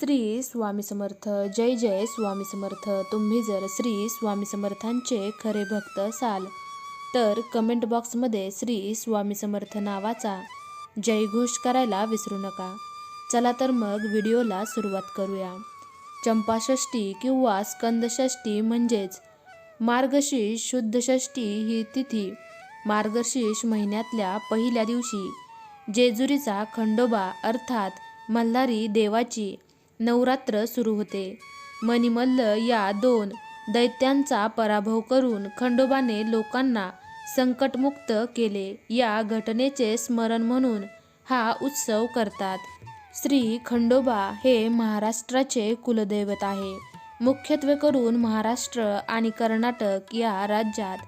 श्री स्वामी समर्थ जय जय स्वामी समर्थ. तुम्ही जर श्री स्वामी समर्थांचे खरे भक्त असाल तर कमेंट बॉक्समध्ये श्री स्वामी समर्थ नावाचा जयघोष करायला विसरू नका. चला तर मग व्हिडिओला सुरुवात करूया. चंपाषष्ठी किंवा स्कंदषष्ठी म्हणजेच मार्गशीर्ष शुद्ध षष्ठी ही तिथी मार्गशीर्ष महिन्यातल्या पहिल्या दिवशी जेजुरीचा खंडोबा अर्थात मल्हारी देवाची नवरात्र सुरू होते. मणिमल्ल या दोन दैत्यांचा पराभव करून खंडोबाने लोकांना संकटमुक्त केले. या घटनेचे स्मरण म्हणून हा उत्सव करतात. श्री खंडोबा हे महाराष्ट्राचे कुलदैवत आहे. मुख्यत्वे करून महाराष्ट्र आणि कर्नाटक या राज्यात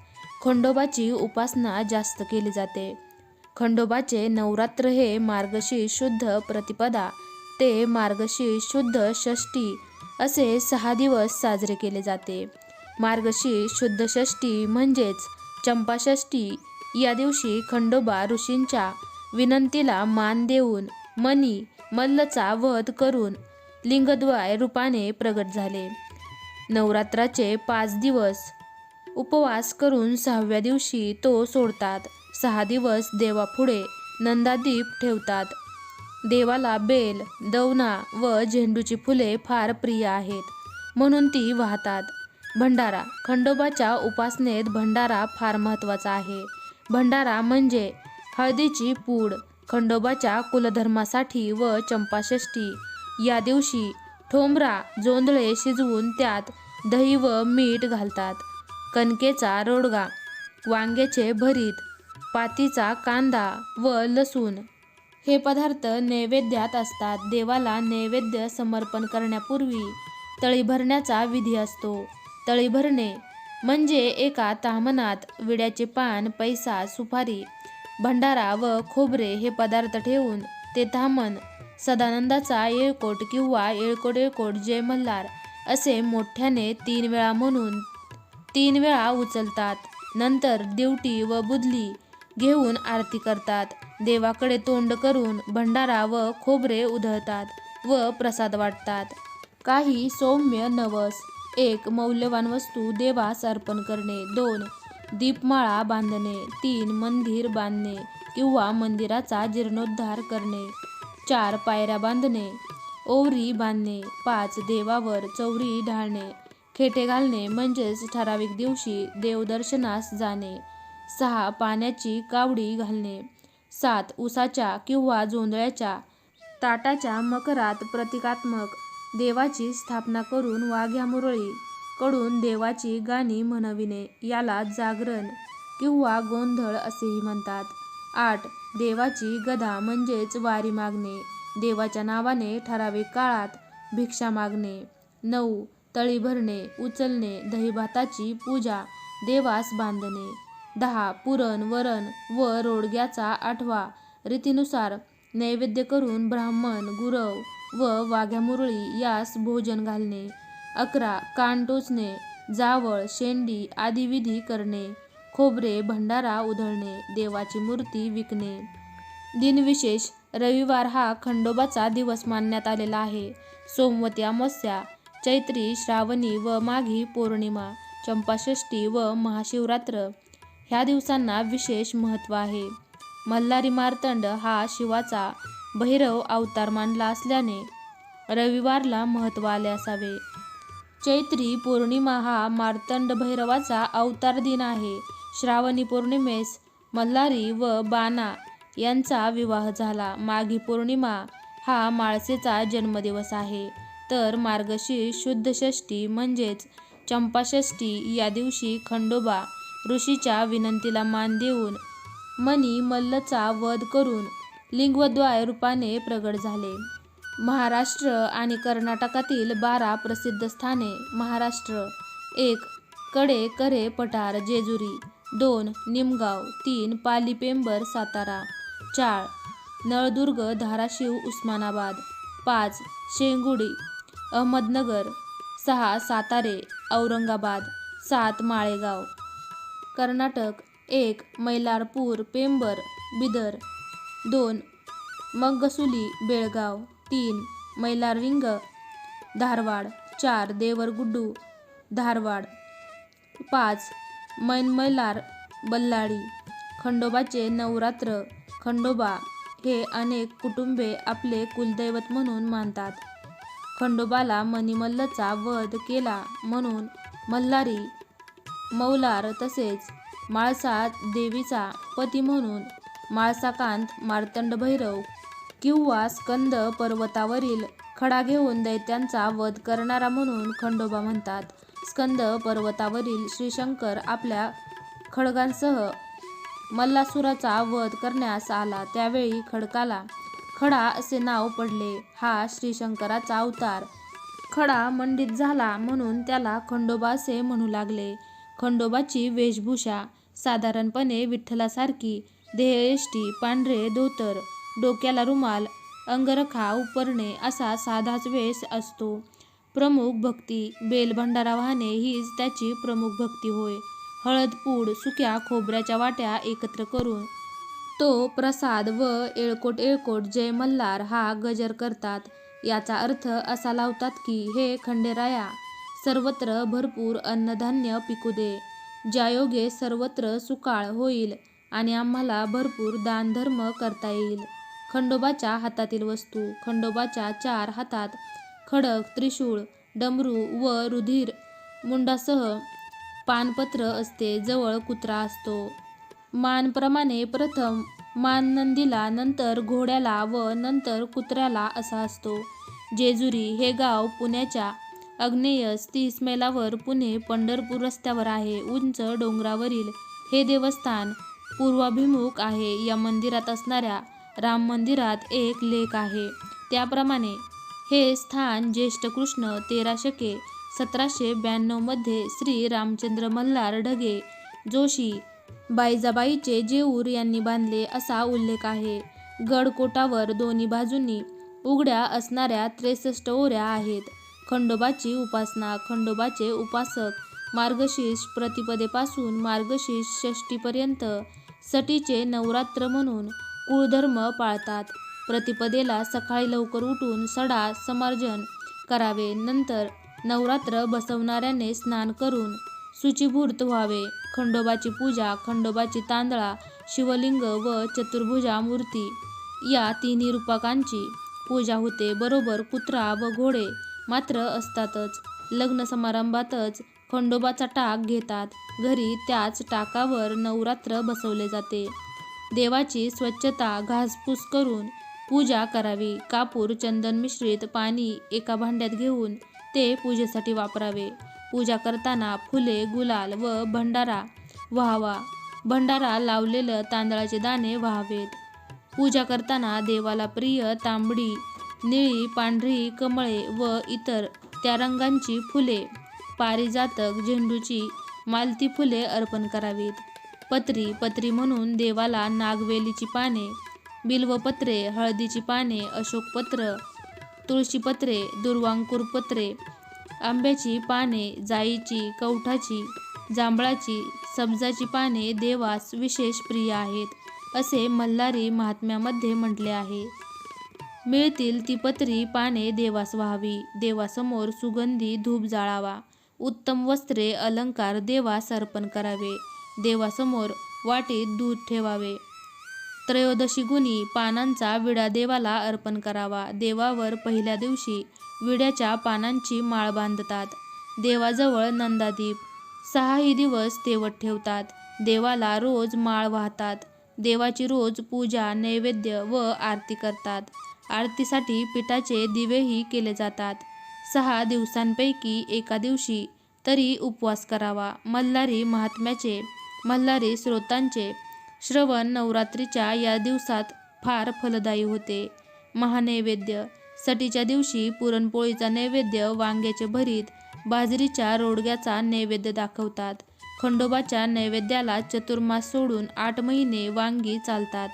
खंडोबाची उपासना जास्त केली जाते. खंडोबाचे नवरात्र हे मार्गशीर्ष शुद्ध प्रतिपदा ते मार्गशीर्ष शुद्ध षष्ठी असे सहा दिवस साजरे केले जाते. मार्गशीर्ष शुद्ध षष्ठी म्हणजेच चंपाषष्ठी. या दिवशी खंडोबा ऋषींच्या विनंतीला मान देऊन मनी मल्लचा वध करून लिंगद्वाय रूपाने प्रगट झाले. नवरात्राचे पाच दिवस उपवास करून सहाव्या दिवशी तो सोडतात. सहा दिवस देवापुढे नंदादीप ठेवतात. देवाला बेल दवना व झेंडूची फुले फार प्रिय आहेत. म्हणून ती वाहतात. भंडारा खंडोबाच्या उपासनेत भंडारा फार महत्त्वाचा आहे. भंडारा म्हणजे हळदीची पूड खंडोबाच्या कुलधर्मासाठी व चंपाषष्ठी. या दिवशी ठोंबरा जोंधळे शिजवून त्यात दही व मीठ घालतात. कणकेचा रोडगा वांग्याचे भरीत पातीचा कांदा व लसूण. हे पदार्थ नैवेद्यात असतात. देवाला नैवेद्य समर्पण करण्यापूर्वी तळी भरण्याचा विधी असतो. तळी भरणे म्हणजे एका तामनात विड्याचे पान पैसा सुपारी भंडारा व खोबरे हे पदार्थ ठेवून ते तामन सदानंदाचा येळकोट किंवा येळकोट येळकोट जय मल्हार असे मोठ्याने तीन वेळा म्हणून तीन वेळा उचलतात. नंतर दिवटी व बुदली घेऊन आरती करतात. देवाकडे तोंड करून भंडारा व खोबरे उधळतात व प्रसाद वाटतात. काही सौम्य नवस एक मौल्यवान वस्तू देवास अर्पण करणे दोन दीपमाळा बांधणे तीन मंदिर बांधणे किंवा मंदिराचा जीर्णोद्धार करणे चार पायऱ्या बांधणे ओवरी बांधणे पाच देवावर चौरी ढाळणे खेटे घालणे म्हणजेच ठराविक दिवशी देवदर्शनास जाणे सहा पाण्याची कावडी घालणे सात उसाच्या किंवा जोंधळ्याच्या ताटाच्या मकरात प्रतिकात्मक देवाची स्थापना करून वाघ्या मुरळी कडून देवाची गाणी म्हणविणे याला जागरण किंवा गोंधळ असेही म्हणतात. आठ देवाची गदा म्हणजेच वारी मागणे देवाच्या नावाने ठराविक काळात भिक्षा मागणे. नऊ तळी भरणे उचलणे दहीभाताची पूजा देवास बांधणे. दहा पुरण वरण व रोडग्याचा आठवा. रीतीनुसार नैवेद्य करून ब्राह्मण गुरव व वाघ्या मुरळी यास भोजन घालणे. अकरा कान टोचणे जावळ शेंडी आदी विधी करणे. खोबरे भंडारा उधळणे देवाची मूर्ती विकणे. दिनविशेष रविवार हा खंडोबाचा दिवस मानण्यात आलेला आहे. सोमवती अमावस्या चैत्री श्रावणी व माघी पौर्णिमा चंपाषष्ठी व महाशिवरात्र ह्या दिवसांना विशेष महत्त्व आहे. मल्हारी मार्तंड हा शिवाचा भैरव अवतार मानला असल्याने रविवारला महत्त्व आले असावे. चैत्री पौर्णिमा हा मार्तंड भैरवाचा अवतार दिन आहे. श्रावणी पौर्णिमेस मल्हारी व बाणा यांचा विवाह झाला. माघी पौर्णिमा हा माळसेचा जन्मदिवस आहे. तर मार्गशीर्ष शुद्ध षष्ठी म्हणजेच चंपाषष्ठी या दिवशी खंडोबा ऋषीच्या विनंतीला मान देऊन मनी मल्लचा वध करून लिंगद्वाय रूपाने प्रगट झाले. महाराष्ट्र आणि कर्नाटकातील बारा प्रसिद्ध स्थाने. महाराष्ट्र एक कडे करे पठार जेजुरी. दोन निमगाव. तीन पालीपेंबर सातारा. चार नळदुर्ग धाराशिव उस्मानाबाद. पाच शेंगुडी. अहमदनगर. सहा सातारे औरंगाबाद. सात माळेगाव. कर्नाटक एक मैलारपूर पेंबर बिदर दोन मगसुली बेळगाव तीन मैलारविंग धारवाड चार देवरगुड्डू धारवाड पाच मैनमैलार बल्लाळी खंडोबाचे नवरात्र खंडोबा हे अनेक कुटुंबे आपले कुलदैवत म्हणून मानतात. खंडोबाला मणिमल्लचा वध केला म्हणून मल्हारी मौलार तसेच माळसा देवीचा पती म्हणून माळसाकांत मार्तंड भैरव किंवा स्कंद पर्वतावरील खडा घेऊन दैत्यांचा वध करणारा म्हणून खंडोबा म्हणतात. स्कंद पर्वतावरील श्रीशंकर आपल्या खडगांसह मल्लासुराचा वध करण्यास आला. त्यावेळी खडकाला खडा असे नाव पडले. हा श्रीशंकराचा अवतार. खडा मंडित झाला म्हणून त्याला खंडोबा असे म्हणू लागले. खंडोबाची वेशभूषा साधारणपणे विठ्ठलासारखी देहयष्टी पांढरे धोतर डोक्याला रुमाल अंगरखा उपरणे असा साधाच वेश असतो. प्रमुख भक्ती बेल भंडारा वाहने हीच त्याची प्रमुख भक्ती होय. हळद पूड सुक्या खोबऱ्याच्या वाट्या एकत्र करून तो प्रसाद व एळकोट एळकोट जय मल्हार हा गजर करतात. याचा अर्थ असा लावतात की हे खंडेराया सर्वत्र भरपूर अन्नधान्य पिकू दे. ज्यायोगे सर्वत्र सुकाळ होईल आणि आम्हाला भरपूर दानधर्म करता येईल. खंडोबाच्या हातातील वस्तू खंडोबाच्या चार हातात खडक त्रिशूळ डमरू व रुधिर मुंडासह पानपत्र असते जवळ कुत्रा असतो. मानप्रमाणे प्रथम मान नंदीला नंतर घोड्याला व नंतर कुत्र्याला असा असतो. जेजुरी हे गाव पुण्याच्या अग्नेयस तीस मैलावर पुणे पंढरपूर रस्त्यावर आहे. उंच डोंगरावरील हे देवस्थान पूर्वाभिमुख आहे. या मंदिरात असणाऱ्या राम मंदिरात एक लेख आहे. त्याप्रमाणे हे स्थान ज्येष्ठ कृष्ण तेरा शके सतराशे ब्याण्णवमध्ये श्री रामचंद्र मल्हार ढगे जोशी बाईजाबाईचे जेऊर यांनी बांधले असा उल्लेख आहे. गडकोटावर दोन्ही बाजूंनी उघड्या असणाऱ्या त्रेसष्ट ओऱ्या आहेत. खंडोबाची उपासना खंडोबाचे उपासक मार्गशीर्ष प्रतिपदेपासून मार्गशीर्ष षष्टीपर्यंत सटीचे नवरात्र म्हणून कुळधर्म पाळतात. प्रतिपदेला सकाळी लवकर उठून सडा समार्जन करावे. नंतर नवरात्र बसवणाऱ्याने स्नान करून शुचिभूत व्हावे. खंडोबाची पूजा खंडोबाची तांदळा शिवलिंग व चतुर्भुजा मूर्ती या तिन्ही रूपकांची पूजा होते. बरोबर कुत्रा व घोडे मात्र असतातच. लग्न समारंभातच खंडोबाचा टाक घेतात. घरी त्याच टाकावर नवरात्र बसवले जाते. देवाची स्वच्छता घासपूस करून पूजा करावी. कापूर चंदन मिश्रित पाणी एका भांड्यात घेऊन ते पूजेसाठी वापरावे. पूजा करताना फुले गुलाल व भंडारा व्हावा. भंडारा लावलेलं तांदळाचे दाणे व्हावेत. पूजा करताना देवाला प्रिय तांबडी निळी पांढरी कमळे व इतर त्या रंगांची फुले पारिजातक झेंडूची मालती फुले अर्पण करावीत. पत्री पत्री म्हणून देवाला नागवेलीची पाने बिल्वपत्रे हळदीची पाने अशोकपत्र तुळशीपत्रे दुर्वांकूर पत्रे आंब्याची पाने जाईची कवठाची जांभळाची सब्जाची पाने देवास विशेष प्रिय आहेत असे मल्हारी महात्म्यामध्ये म्हटले आहे. मिळतील ती पत्री पाने देवास व्हावी. देवासमोर सुगंधी धूप जाळावा. उत्तम वस्त्रे अलंकार देवास अर्पण करावे. देवासमोर वाटीत दूध ठेवावे. त्रयोदशी गुणी पानांचा विडा देवाला अर्पण करावा. देवावर पहिल्या दिवशी विड्याच्या पानांची माळ बांधतात. देवाजवळ नंदादीप. सहाही दिवस तेवत ठेवतात. देवाला रोज माळ वाहतात. देवाची रोज पूजा नैवेद्य व आरती करतात. आरतीसाठी पिठाचे दिवेही केले जातात. सहा दिवसांपैकी एका दिवशी तरी उपवास करावा. मल्हारी महात्म्याचे मल्हारी स्रोतांचे श्रवण नवरात्रीच्या या दिवसात फार फलदायी होते. महानैवेद्य. सटीच्या दिवशी पुरणपोळीचा नैवेद्य वांग्याचे भरीत बाजरीच्या रोडग्याचा नैवेद्य दाखवतात. खंडोबाच्या नैवेद्याला चतुर्मास सोडून आठ महिने वांगी चालतात.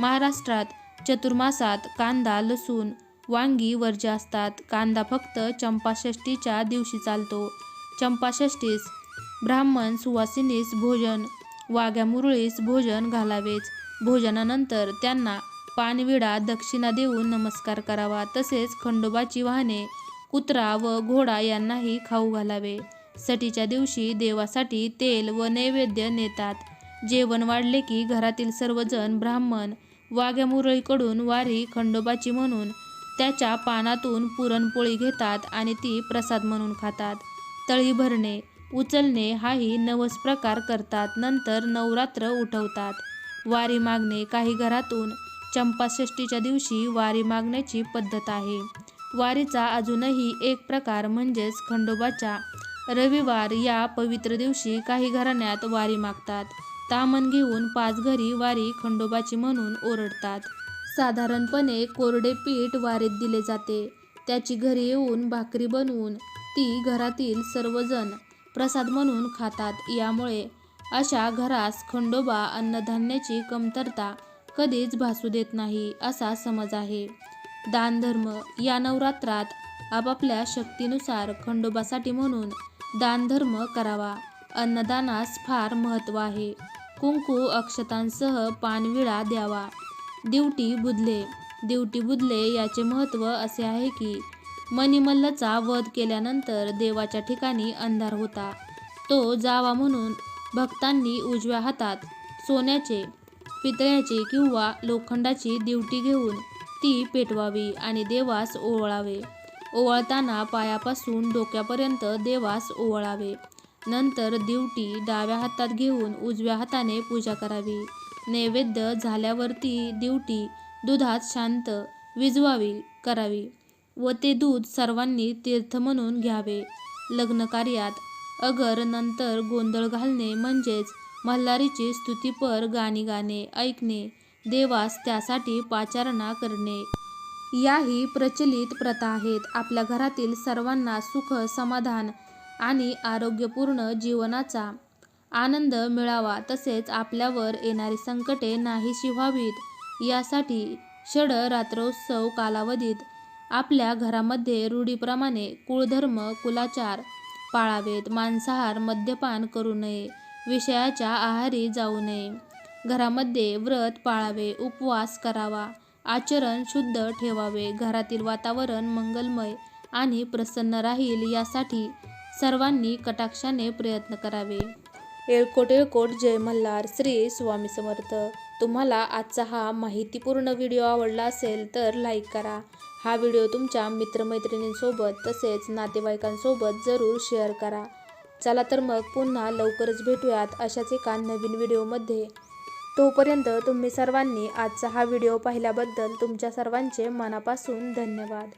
महाराष्ट्रात चतुर्मासात कांदा लसूण वांगी वर्ज्य असतात. कांदा फक्त चंपाषष्टीच्या दिवशी चालतो. चंपाषष्टीस ब्राह्मण सुवासिनीस भोजन वाघ्या मुरळीस भोजन घालावेच. भोजनानंतर त्यांना पानविडा दक्षिणा देऊन नमस्कार करावा. तसेच खंडोबाची वाहने कुत्रा व घोडा यांनाही खाऊ घालावे. सटीच्या दिवशी देवासाठी तेल व नैवेद्य नेतात. जेवण वाढले की घरातील सर्वजण ब्राह्मण वाघ्या मुरळीकडून वारी खंडोबाची म्हणून त्याच्या पानातून पुरणपोळी घेतात आणि ती प्रसाद म्हणून खातात. तळी भरणे उचलणे हाही नवस प्रकार करतात. नंतर नवरात्र उठवतात. वारी मागणे काही घरातून चंपाषष्टीच्या दिवशी वारी मागण्याची पद्धत आहे. वारीचा अजूनही एक प्रकार म्हणजेच खंडोबाच्या रविवार या पवित्र दिवशी काही घराण्यात वारी मागतात. तामन घेऊन पाच घरी वारी खंडोबाची म्हणून ओरडतात. साधारणपणे कोरडे पीठ वारीत दिले जाते. त्याची घरी येऊन भाकरी बनवून ती घरातील सर्वजण प्रसाद म्हणून खातात. यामुळे अशा घरास खंडोबा अन्नधान्याची कमतरता कधीच भासू देत नाही असा समज आहे. दानधर्म या नवरात्रात आपापल्या शक्तीनुसार खंडोबासाठी म्हणून दानधर्म करावा. अन्नदानास फार महत्त्व आहे. कुंकू अक्षतांसह पानविळा द्यावा. दिवटी बुधले दिवटी बुधले याचे महत्त्व असे आहे की मणिमल्लचा वध केल्यानंतर देवाच्या ठिकाणी अंधार होता. तो जावा म्हणून भक्तांनी उजव्या हातात सोन्याचे पितळ्याचे किंवा लोखंडाची दिवटी घेऊन ती पेटवावी आणि देवास ओवळावे. ओवाळताना पायापासून डोक्यापर्यंत देवास ओवळावे. नंतर दिवटी डाव्या हातात घेऊन उजव्या हाताने पूजा करावी. नैवेद्य झाल्यावर ती दिवटी दुधात शांत विजवावी करावी व ते दूध सर्वांनी तीर्थ म्हणून घ्यावे. लग्नकार्यात अगर नंतर गोंधळ घालणे म्हणजेच मल्हारीची स्तुतीपर गाणी गाणे ऐकणे देवास त्यासाठी पाचारणा करणे. याही प्रचलित प्रथा आहेत. आपल्या घरातील सर्वांना सुख समाधान आणि आरोग्यपूर्ण जीवनाचा आनंद मिळावा तसेच आपल्यावर येणारी संकटे नाहीशी व्हावीत. यासाठी षड रात्रोत्सव कालावधीत आपल्या घरामध्ये रूढीप्रमाणे कुळधर्म कुलाचार पाळावेत. मांसाहार मद्यपान करू नये. विषयाच्या आहारी जाऊ नये. घरामध्ये व्रत पाळावे उपवास करावा. आचरण शुद्ध ठेवावे. घरातील वातावरण मंगलमय आणि प्रसन्न राहील यासाठी सर्वांनी कटाक्षाने प्रयत्न करावे. येळकोट येळकोट जय मल्हार श्री स्वामी समर्थ. तुम्हाला आजचा हा माहितीपूर्ण व्हिडिओ आवडला असेल तर लाईक करा. हा व्हिडिओ तुमच्या मित्रमैत्रिणींसोबत तसेच नातेवाईकांसोबत जरूर शेअर करा. चला तर मग पुन्हा लवकरच भेटूयात अशाच एका नवीन व्हिडिओमध्ये. तोपर्यंत तुम्ही सर्वांनी आजचा हा व्हिडिओ पाहिल्याबद्दल तुमच्या सर्वांचे मनापासून धन्यवाद.